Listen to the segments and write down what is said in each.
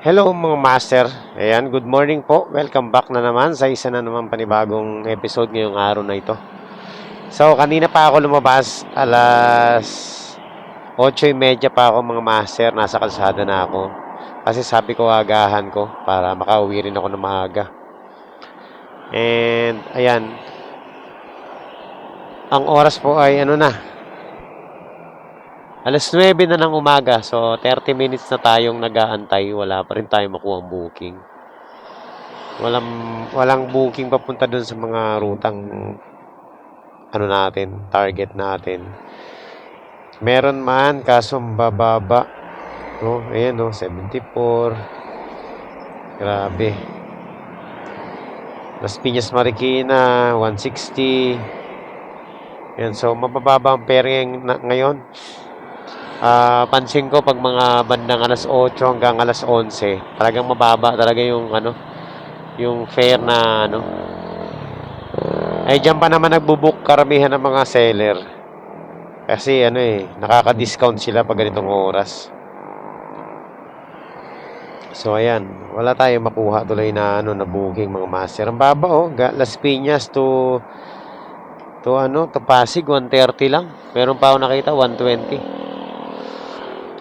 Hello mga master. Ayan, good morning po. Welcome back na naman sa isa na naman panibagong episode ngayong araw na ito. So, kanina pa ako lumabas. Alas 8.30 pa ako mga master. Nasa kalsada na ako. Kasi sabi ko agahan ko para makauwi rin ako na maaga. And, ayan. Ang oras po ay ano na, Alas 9 na ng umaga, so 30 minutes na tayong nag-aantay, wala pa rin tayong makuha ang booking. Walang, walang booking papunta dun sa mga rutang ano natin, target natin. Meron man, kaso bababa. No, ayan no, 74. Grabe. Las Piñas Marikina, 160. Yan, so mabababa ang na, ngayon. Ah, pansin ko pag mga bandang alas 8 hanggang alas 11, talagang mababa talaga yung ano, yung fare na ano. Ay diyan pa naman nagbo-book karamihan ng mga seller. Kasi ano eh, nakaka-discount sila pag ganitong oras. So ayan, wala tayong makuha tuloy na ano na booking mga master. Ang baba oh, Las Piñas to to ano, to Pasig 130 lang. Meron pa ako nakita 120.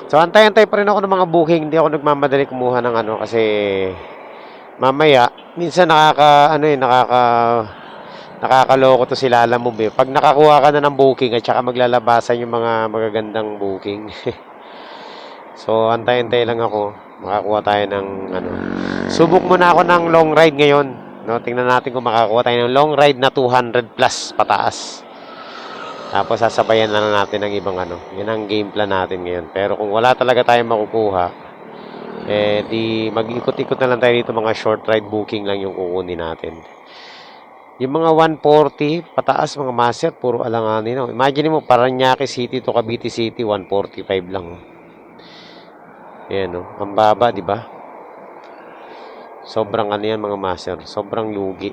So, antay-antay pa rin ako ng mga booking. Hindi ako nagmamadali kumuha ng ano kasi mamaya, minsan nakaka, ano eh, nakaka, nakakaloko to sila alam mo ba. Pag nakakuha ka na ng booking at saka maglalabasan yung mga magagandang booking. so, antay-antay lang ako. Makakuha tayo ng ano. Subok muna ako ng long ride ngayon. No, tingnan natin kung makakuha tayo ng long ride na 200 plus pataas. Tapos sasabayan na lang natin ng ibang ano. Yan ang game plan natin ngayon. Pero kung wala talaga tayong makukuha, eh di mag-ikot-ikot na lang tayo dito mga short ride booking lang yung kukunin natin. Yung mga 140 pataas mga master, puro alanganin. No? Imagine mo, Paranaque City to Cavite City, 145 lang. oh. Ayan, no? Ang baba, di ba? Sobrang ano yan mga master. Sobrang lugi.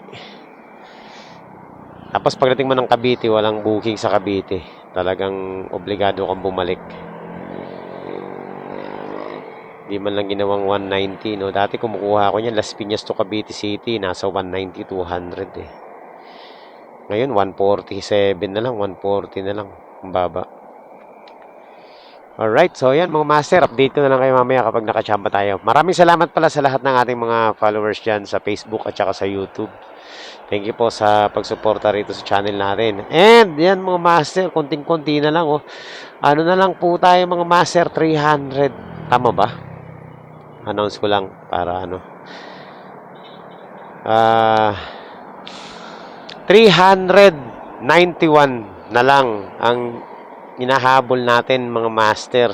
Tapos pagdating mo ng Cavite, walang booking sa Cavite. Talagang obligado kang bumalik. Di man lang ginawang 190, no? Dati kumukuha ako niyan, Las Piñas to Cavite City, nasa 190, 200 eh. Ngayon, 147 na lang, 140 na lang. Ang baba. Alright, so yan mga master, update na lang kayo mamaya kapag nakachamba tayo. Maraming salamat pala sa lahat ng ating mga followers dyan sa Facebook at saka sa YouTube. Thank you po sa pagsuporta rito sa channel natin. And yan mga master, konting-konti na lang oh. Ano na lang po tayo mga master, 300. Tama ba? Announce ko lang para ano. Ah 391 na lang ang hinahabol natin mga master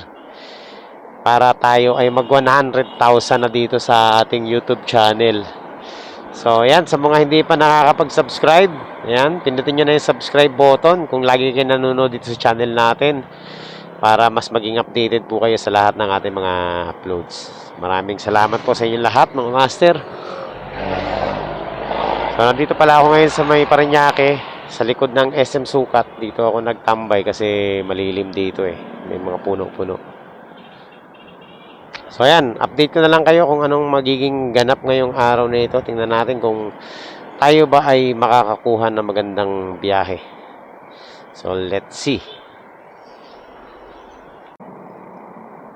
para tayo ay mag 100,000 na dito sa ating YouTube channel. So, ayan, sa mga hindi pa nakakapag-subscribe, ayan, pindutin nyo na yung subscribe button kung lagi kayo nanonood dito sa channel natin para mas maging updated po kayo sa lahat ng ating mga uploads. Maraming salamat po sa inyong lahat, mga master. So, nandito pala ako ngayon sa may Parañaque, sa likod ng SM Sukat. Dito ako nagtambay kasi malilim dito eh. May mga puno-puno. So ayan, update na lang kayo kung anong magiging ganap ngayong araw na ito. Tingnan natin kung tayo ba ay makakakuha ng magandang biyahe. So let's see.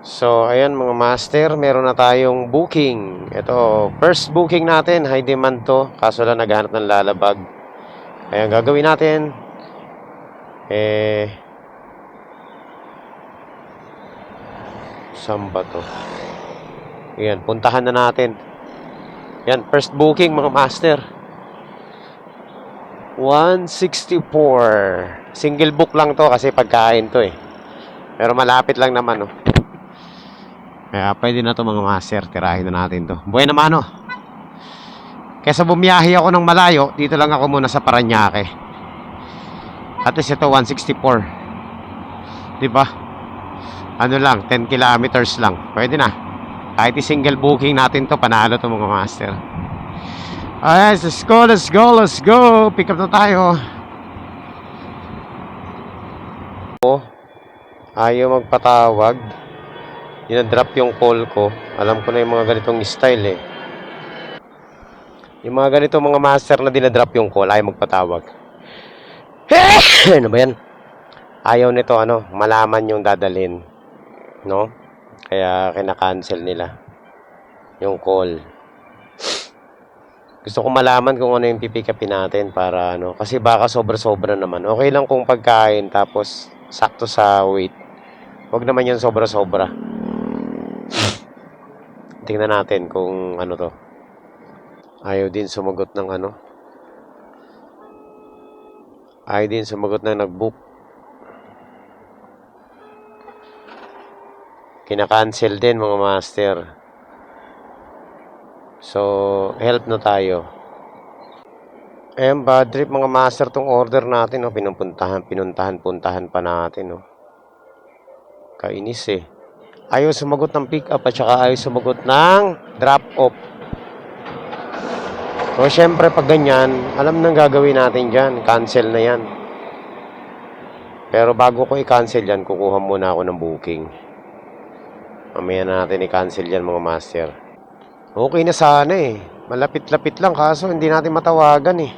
So ayan mga master, meron na tayong booking. Ito, first booking natin, high demand to. Kaso lang naghanap ng lalabag. Ayan, gagawin natin. Eh, saan ba to? Ayan, puntahan na natin. Yan, first booking mga master. 164. Single book lang to kasi pagkain to eh. Pero malapit lang naman oh. Kaya pwede na to mga master. Tirahin na natin to. Buhay naman oh. Kesa bumiyahe ako ng malayo, dito lang ako muna sa Paranaque. At least ito 164. Di ba? Ano lang, 10 kilometers lang. Pwede na. Kahit i-single booking natin to, panalo to mga master. Alright, let's go, let's go, let's go. Pick up na tayo. Ayaw magpatawag. dinadrop yung call ko. Alam ko na yung mga ganitong style eh. Yung mga ganito mga master na dinadrop yung call, ayaw magpatawag. ano ba yan? Ayaw nito ano, malaman yung dadalhin. No? Kaya kina-cancel nila yung call. Gusto ko malaman kung ano yung pipikapin natin para ano. Kasi baka sobra-sobra naman. Okay lang kung pagkain tapos sakto sa weight. Huwag naman yan sobra-sobra. Tingnan natin kung ano to. Ayaw din sumagot ng ano. Ayaw din sumagot na nag-book. Kina-cancel din mga master. So, help na tayo. Ayan, bad trip mga master tong order natin. No? Pinupuntahan, pinuntahan, puntahan pa natin. No? Kainis eh. Ayaw sumagot ng pick up at saka ayaw sumagot ng drop off. So, syempre, pag ganyan, alam nang gagawin natin dyan. Cancel na yan. Pero bago ko i-cancel yan, kukuha muna ako ng booking. Mamaya na natin i-cancel yan mga master. Okay na sana eh. Malapit-lapit lang kaso hindi natin matawagan eh.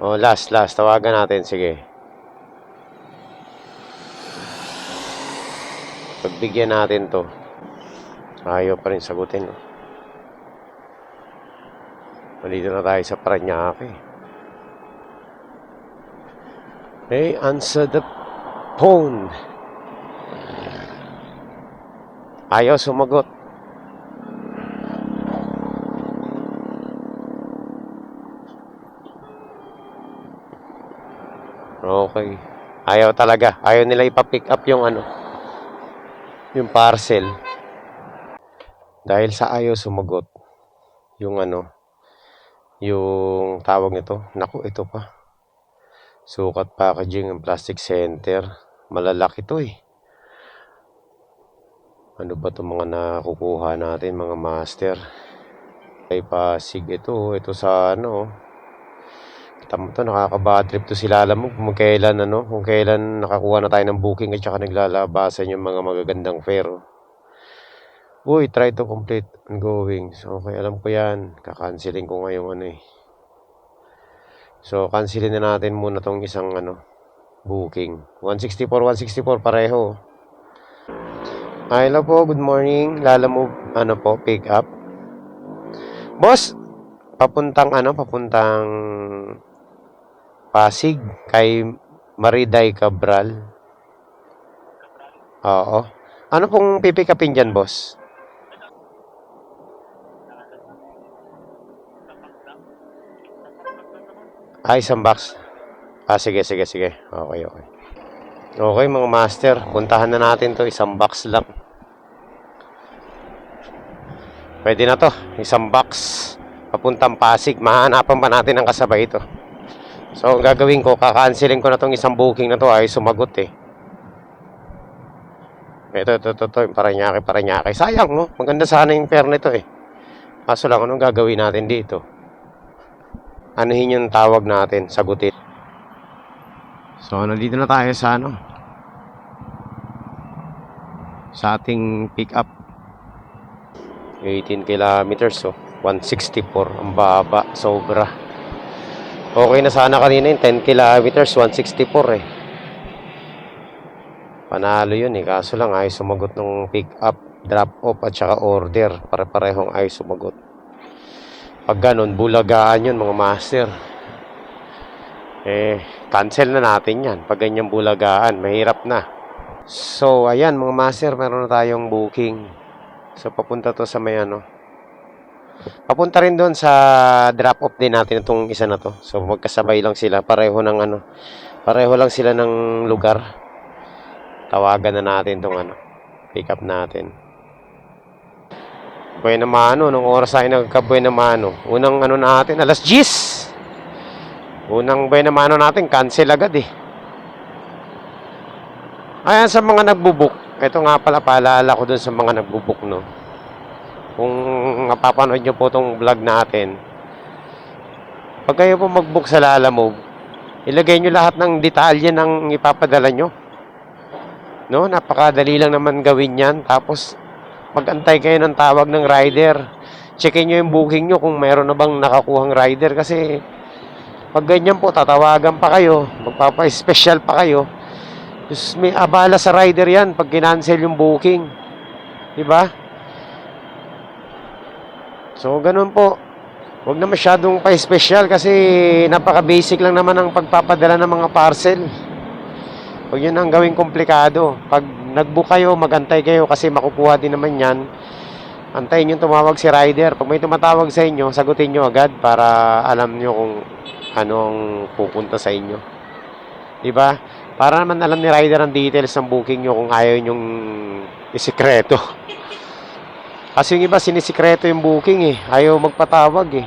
Oh, last, last. Tawagan natin. Sige. Pagbigyan natin to. Ayaw pa rin sagutin. No? Malito na tayo sa Paranaque. Hey, answer the phone. Ayaw sumagot. Okay. Ayaw talaga. Ayaw nila ipa-pick up yung ano, yung parcel. Dahil sa ayaw sumagot, yung ano, yung tawag nito, naku, ito pa. Sukat packaging ng plastic center. Malalaki to eh. Ano ba itong mga nakukuha natin, mga master? Ay pasig ito, ito sa ano. Kita mo to, nakaka-bad trip to sila alam mo kung kailan ano, kung kailan nakakuha na tayo ng booking at saka naglalabasan yung mga magagandang fare. Uy, try to complete ongoing. So, okay, alam ko yan. Kakansilin ko ngayong ano eh. So, cancelin na natin muna tong isang ano, booking. 164, 164 pareho. Hello po. Good morning. Lala mo, ano po, pick up. Boss, papuntang ano, papuntang Pasig kay Mariday Cabral. Oo. Ano pong pipick upin dyan, boss? Ay, isang box. Ah, sige, sige, sige. Okay, okay. Okay, mga master. Puntahan na natin to. Isang box lang. Pwede na to. Isang box. Papuntang Pasig. Mahanapan pa natin ang kasabay ito. So, ang gagawin ko, kakansilin ko na tong isang booking na to ay sumagot eh. Ito, ito, ito, ito. Yung Paranaque, Paranaque. Sayang, no? Maganda sana yung pair nito eh. Kaso lang, anong gagawin natin dito? Anuhin yung tawag natin, sagutin. So, nandito na tayo sa ano? Sa ating pick up. 18 kilometers, so 164. Ang baba, sobra. Okay na sana kanina yung 10 kilometers, 164 eh. Panalo yun eh. Kaso lang ay sumagot ng pick up, drop off at saka order. Pare-parehong ay sumagot. Pag ganun, bulagaan yun mga master. Eh, cancel na natin yan. Pag ganyan bulagaan, mahirap na. So, ayan mga master, meron na tayong booking. So, papunta to sa may ano. Papunta rin doon sa drop off din natin itong isa na to. So, magkasabay lang sila. Pareho ng ano. Pareho lang sila ng lugar. Tawagan na natin itong ano. Pick up natin. Buena Mano, nung oras tayo nagka-Buena Mano. Unang ano natin, alas 10. Unang Buena Mano natin, cancel agad eh. Ayan sa mga nagbubuk. Ito nga pala, paalala ko dun sa mga nagbubuk, no. Kung mapapanood nyo po itong vlog natin, pag kayo po mag-book sa Lalamove, ilagay nyo lahat ng detalye ng ipapadala nyo. No, napakadali lang naman gawin yan. Tapos, magantay kayo ng tawag ng rider. Checkin nyo yung booking nyo kung meron na bang nakakuhang rider. Kasi, pag ganyan po, tatawagan pa kayo. Magpapa-special pa kayo. Diyos, may abala sa rider yan pag kinancel yung booking. Di ba? So, ganun po. Huwag na masyadong pa-special kasi napaka-basic lang naman ang pagpapadala ng mga parcel. Huwag yun ang gawing komplikado. Pag nag-book kayo, magantay kayo kasi makukuha din naman yan. Antayin yung tumawag si rider. Pag may tumatawag sa inyo, sagutin nyo agad para alam nyo kung anong pupunta sa inyo. Di ba? Para naman alam ni rider ang details ng booking nyo kung ayaw nyong isikreto. Kasi yung iba sinisikreto yung booking eh. Ayaw magpatawag eh.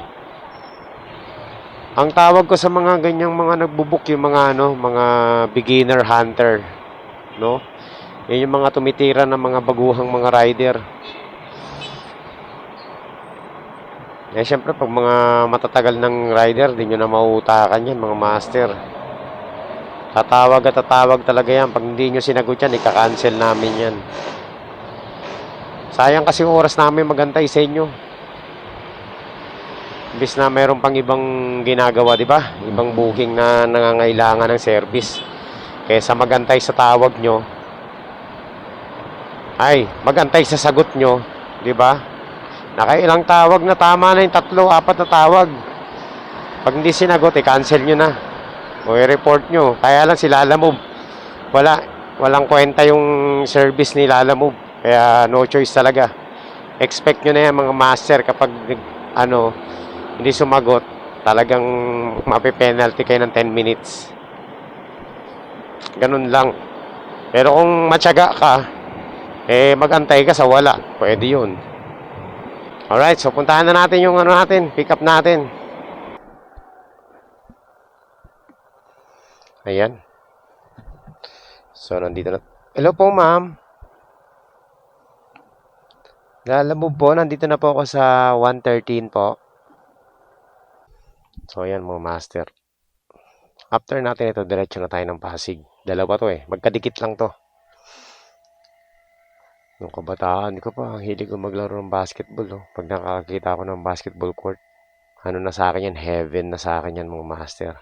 Ang tawag ko sa mga ganyang mga nagbubook yung mga ano, mga beginner hunter, no? Yan yung mga tumitira ng mga baguhang mga rider. Eh, syempre, pag mga matatagal ng rider, di nyo na mauutakan yan, mga master. Tatawag at tatawag talaga yan. Pag hindi nyo sinagot yan, ika-cancel namin yan. Sayang kasi oras namin magantay sa inyo. Imbis na mayroon pang ibang ginagawa, di ba? Ibang booking na nangangailangan ng service. Kaysa magantay sa tawag nyo, ay, magantay sa sagot nyo, di ba? Nakailang tawag na tama na yung tatlo, apat na tawag. Pag hindi sinagot, i-cancel nyo na. O i-report nyo. Kaya lang si Lalamove. Wala, walang kwenta yung service ni Lalamove. Kaya no choice talaga. Expect nyo na yan mga master kapag ano, hindi sumagot, talagang mapipenalty kayo ng 10 minutes. Ganun lang. Pero kung matyaga ka, eh magantay ka sa wala. Pwede yun. Alright, so puntahan na natin yung ano natin, pick up natin. Ayan. So, nandito na. Hello po, ma'am. Lalamove po, nandito na po ako sa 113 po. So, ayan mga master. After natin ito, diretso na tayo ng Pasig. Dalawa to eh. Magkadikit lang to. Nung kabataan ko pa, ang hilig ko maglaro ng basketball. Oh. Pag nakakita ako ng basketball court, ano na sa akin yan, heaven na sa akin yan mga master.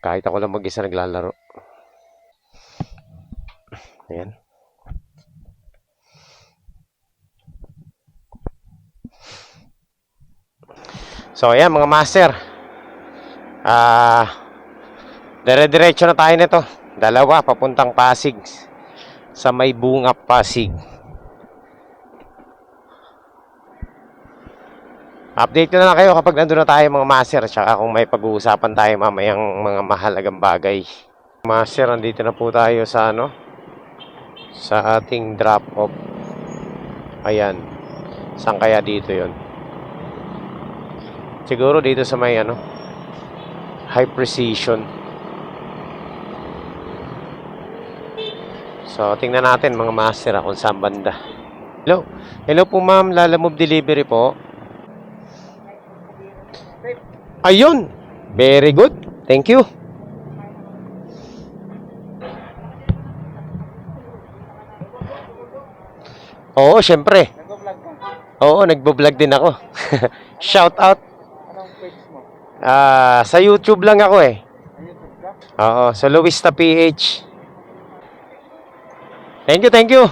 Kahit ako lang mag-isa naglalaro. Ayan. So, ayan mga master. Ah, dire-diretso na tayo nito. Dalawa, papuntang Pasig. Sa may bunga Pasig. Update na lang kayo kapag nandun na tayo mga master. Tsaka kung may pag-uusapan tayo mamayang mga mahalagang bagay. Master, nandito na po tayo sa ano? Sa ating drop-off. Ayan. Saan kaya dito yon? Siguro dito sa may ano? High precision. So, tingnan natin mga master ah, kung saan banda. Hello. Hello po ma'am, Lalamove Delivery po. Ayun. Very good. Thank you. Oo, syempre. Oo, nagbo-vlog din ako. Shout out. Anong page mo? Ah, sa YouTube lang ako eh. Sa YouTube ka? Oo, sa Luista PH. Thank you, thank you.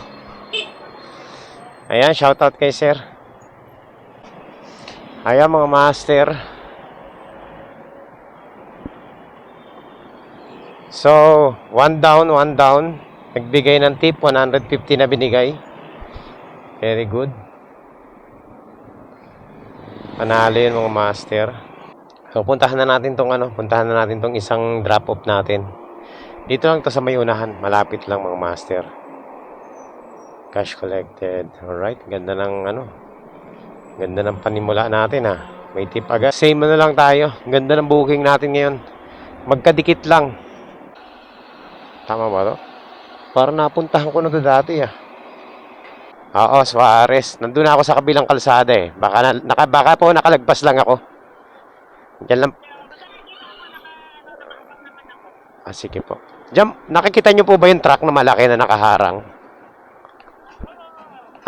Ayan, shout out kay sir. Ayan mga master. So, one down, one down. Nagbigay ng tip, 150 na binigay. Very good. Panalo yun mga master. So, puntahan na natin tong ano, puntahan na natin tong isang drop-off natin. Dito lang to sa may unahan, malapit lang mga master. Cash collected. Alright, ganda ng ano. Ganda ng panimula natin ha. May tip agad. Same na lang tayo. Ganda ng booking natin ngayon. Magkadikit lang. Tama ba to? Parang napuntahan ko na to dati ah. Oo, Suarez. Nandun na ako sa kabilang kalsada eh. Baka, na, naka, baka po nakalagpas lang ako. Diyan lang. Ah, sige po. Diyan, nakikita nyo po ba yung truck na malaki na nakaharang?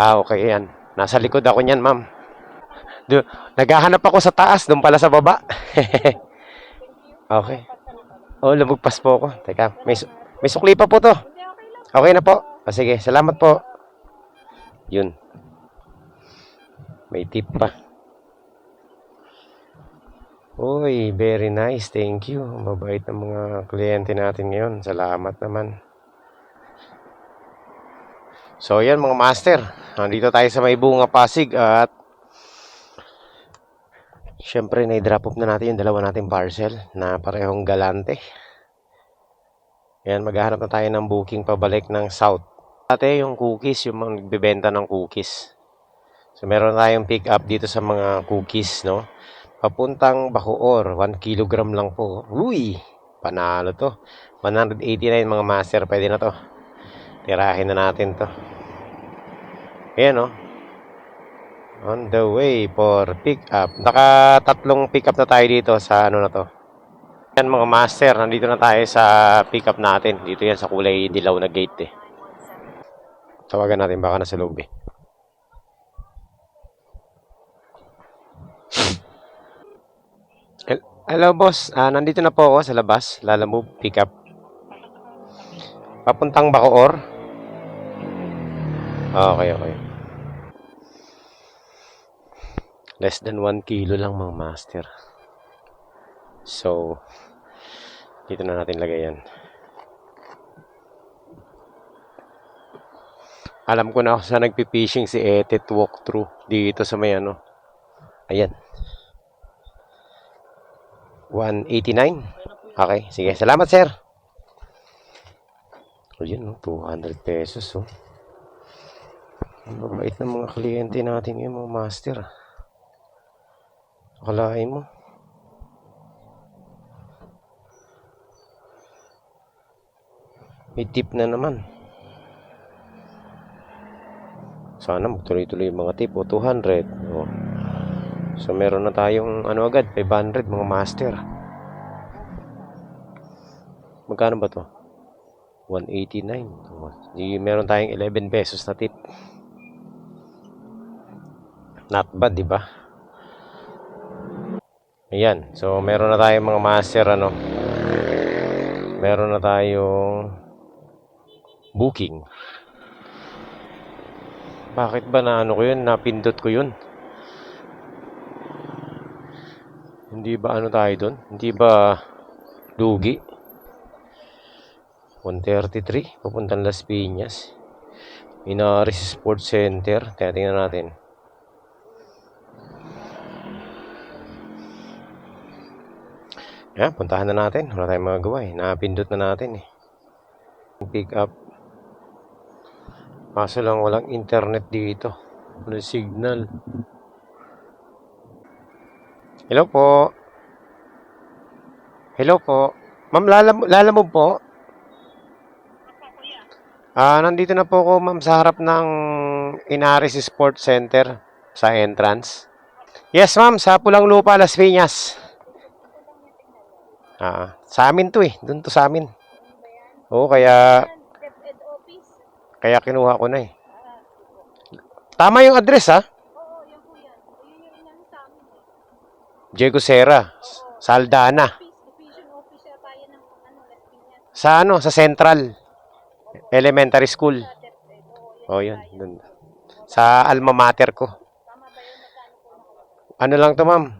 Ah, okay, yan. Nasa likod ako niyan, ma'am. Do, naghahanap ako sa taas, doon pala sa baba. okay. Oh, lumagpas po ako. Teka, may, may sukli pa po to. Okay na po. Ah, sige, salamat po. Yun. May tip pa. Uy, very nice. Thank you. Mabait ng mga kliyente natin ngayon. Salamat naman. So, yan mga master. Nandito tayo sa may bunga Pasig at syempre na-drop off na natin yung dalawa nating parcel na parehong galante. Yan, maghahanap na tayo ng booking pabalik ng South. Dati yung cookies, yung mga ng cookies. So, meron tayong pick up dito sa mga cookies, no? Papuntang Bacoor, 1 kilogram lang po. Uy! Panalo to. 189 mga master, pwede na to. Tirahin na natin to. Ayan, no? On the way for pick up. Naka tatlong pick up na tayo dito sa ano na to. Yan mga master, nandito na tayo sa pick up natin. Dito yan sa kulay dilaw na gate eh. Tawagan natin baka nasa loob eh. Hel- Hello boss, Ah, nandito na po ako sa labas. Lalamove, pick up. Papuntang Bacoor. Ah, Okay, okay. Less than 1 kilo lang mga master. So, dito na natin lagay yan. Alam ko na ako sa nagpipishing si Etet walkthrough dito sa may ano. Ayan. 189. Okay, sige. Salamat, sir. O yun, no? 200 pesos, oh. Ang mabait ng mga kliyente natin ngayon, mga master. Akalain mo. May tip na naman. Sana magtuloy-tuloy yung mga tip. O, 200. O. So, meron na tayong, ano agad, 500 mga master. Magkano ba to? 189. O, di, meron tayong 11 pesos na tip. Not bad, di ba? Ayan. So, meron na tayong mga master, ano. Meron na tayong booking. Bakit ba na ano ko yun? Napindot ko yun? Hindi ba ano tayo doon? Hindi ba lugi? 133, papuntang Las Piñas. Inaris Sports Center. Kaya tingnan natin. Yan, puntahan na natin. Wala tayong magagawa eh. Napindot na natin eh. Pick up. Kaso lang walang internet dito. Walang signal. Hello po. Hello po. Ma'am, lalam lalamove po? Ah, nandito na po ako ma'am sa harap ng Inaris Sports Center sa entrance. Yes ma'am, sa Pulang Lupa, Las Piñas. Ah, sa amin to eh. Doon to sa amin. Oo, kaya office. kaya kinuha ko na eh. Tama yung address ha. Oo, yan po yan. Yun yung inano sa amin. Diego Serra, Saldana. Office, division officer tayo ng ano, Las Piñas. Sa ano, sa Central Elementary School. Yan Oh, yun. Dun. Sa alma mater ko. Ano lang to, ma'am?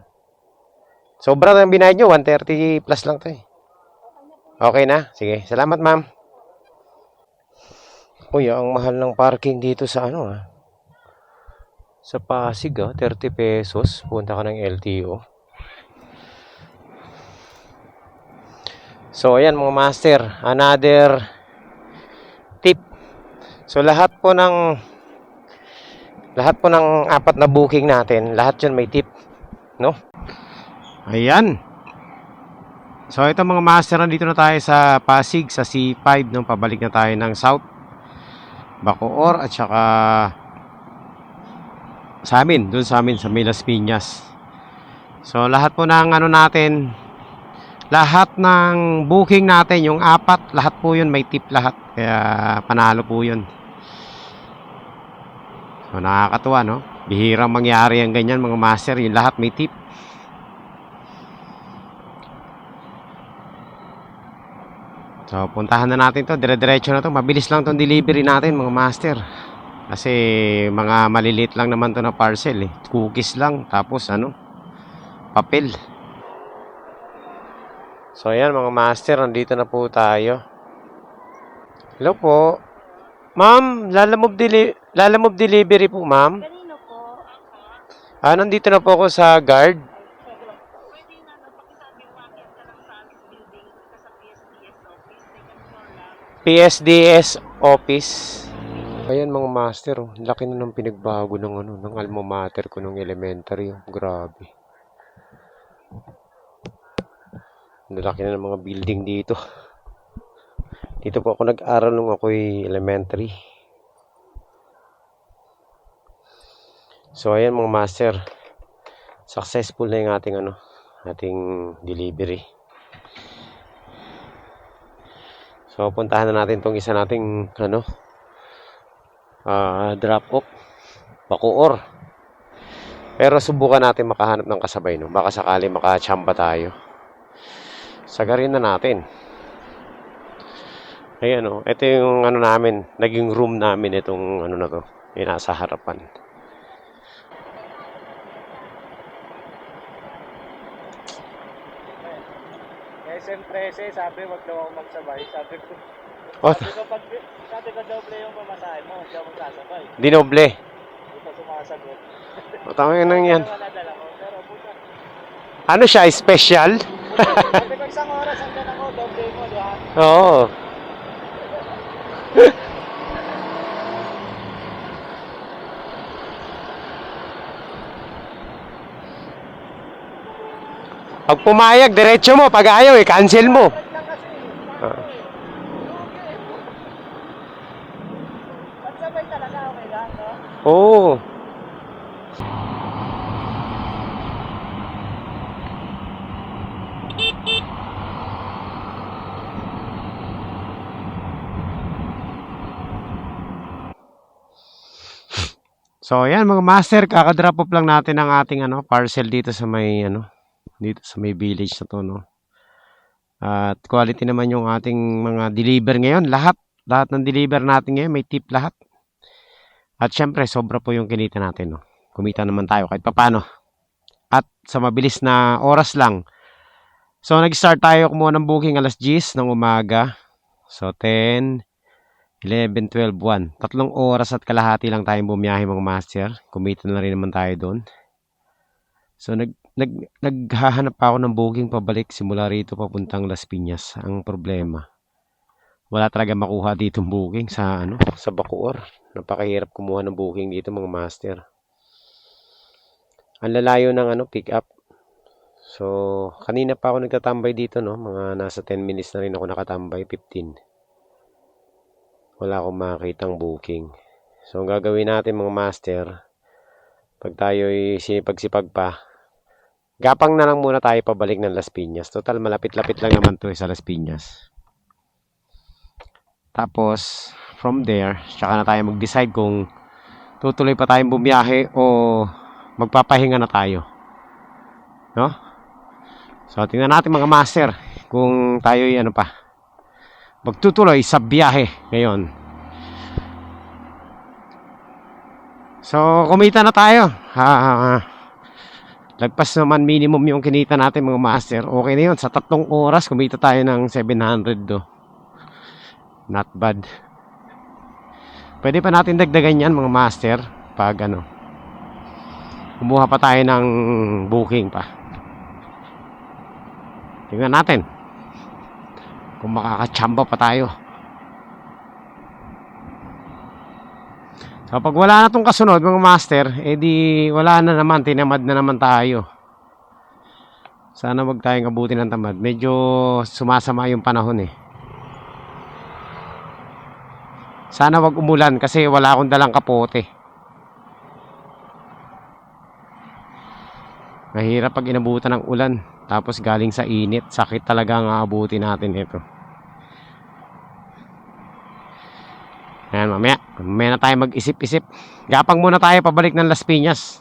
Sobra na binayad nyo. 130 plus lang to eh. Okay na? Sige. Salamat, ma'am. Uy, ang mahal ng parking dito sa ano ah. Sa Pasig ah, 30 pesos. Punta ka ng LTO. So, ayan mga master. Another tip. So, lahat po ng lahat po ng apat na booking natin, lahat yun may tip. No? Ayan. So, ito mga master, nandito na tayo sa Pasig, sa C5, nung pabalik na tayo ng South. Bacoor, at saka sa amin, dun sa amin, sa Milas Piñas. So, lahat po ng ano natin, lahat ng booking natin, yung apat, lahat po yun, may tip lahat. Kaya panalo po yun. So nakakatuwa, no? Bihirang mangyari ang ganyan, mga master. Yung lahat may tip. So, puntahan na natin to. Dire-diretso na to. Mabilis lang tong delivery natin, mga master. Kasi mga maliliit lang naman to na parcel eh. Cookies lang. Tapos ano, papel. So, ayan mga master. Nandito na po tayo. Hello po. Ma'am, lalamove, deli lalamove delivery po, ma'am. Kanino po? Ah, nandito na po ako sa guard. PSDS office. Ayan mga master, oh. laki na ng pinagbago ng ano, ng alma mater ko nung elementary. Oh. Grabe. Ang laki na ng mga building dito. Dito po ako nag-aral nung ako'y elementary. So ayan mga master. Successful na yung ating ano, ating delivery. So, puntahan na natin tong isa nating ano, ah drop off, Bacoor. Pero subukan natin makahanap ng kasabay, no? Baka sakali makachamba tayo. Sagarin na natin. Ayan, oh. Ito yung ano namin, naging room namin itong ano na to. Yung nasa harapan. SM13, sabi wag daw ako magsabay. Sabi ko, Oh, sabi ko, pag, sabi ko doble yung pamasahe mo, hindi ako magsasabay. dinoble. Hindi pa sumasagot. Tama na yan. Wala dala ko, pero puta. Ano siya, special? Isang oras hanggang ako, doble mo, di ba? Oo. Pag pumayag, diretso mo. Pag ayaw, eh, cancel mo. Ba't lang kasi? Ah. Pag sabay talaga, okay lang, no? Oo. So, ayan mga master, kakadrop off lang natin ang ating ano, parcel dito sa may ano, dito sa may village na to, no. At quality naman yung ating mga deliver ngayon, lahat, lahat ng deliver natin ngayon may tip lahat. At syempre, sobra po yung kinita natin, no. Kumita naman tayo kahit papano. At sa mabilis na oras lang. So, nag-start tayo kumuha ng booking alas 10 ng umaga. So, 10, 11, 12, 1. Tatlong oras at kalahati lang tayong bumiyahe mga master. Kumita na rin naman tayo doon. So, nag, nag, naghahanap pa ako ng booking pabalik simula rito papuntang Las Piñas. Ang problema, wala talaga makuha ditong booking sa ano sa Bacoor. Napakahirap kumuha ng booking dito mga master. Ang lalayo ng ano pick up. So, kanina pa ako nagtatambay dito no, mga nasa 10 minutes na rin ako nakatambay, 15 wala akong makakitang booking. So, ang gagawin natin mga master, pag tayo'y sinipag-sipag pa, gapang na lang muna tayo pabalik ng Las Piñas. Total, malapit-lapit lang naman to eh, sa Las Piñas. Tapos, from there, tsaka na tayo mag-decide kung tutuloy pa tayong bumiyahe o magpapahinga na tayo. No? So, tingnan natin mga master kung tayo'y ano pa, magtutuloy sa biyahe ngayon. So, kumita na tayo. Ha, ha, ha. Lagpas naman minimum yung kinita natin mga master. Okay na yun. Sa tatlong oras, kumita tayo ng 700 do. Not bad. Pwede pa natin dagdagan yan mga master. Pag ano. Kumuha pa tayo ng booking pa. Tingnan natin kung makakachamba pa tayo. So, pag wala na tong kasunod, mga master, edi wala na naman, tinamad na naman tayo. Sana wag tayong abutin ng tamad. Medyo sumasama yung panahon eh. Sana wag umulan kasi wala akong dalang kapote. Mahirap pag inabutan ng ulan. Tapos galing sa init. Sakit talaga ang aabuti natin ito. Ayan, mamaya. Mamaya na tayo mag-isip-isip. Gapang muna tayo pabalik ng Las Piñas.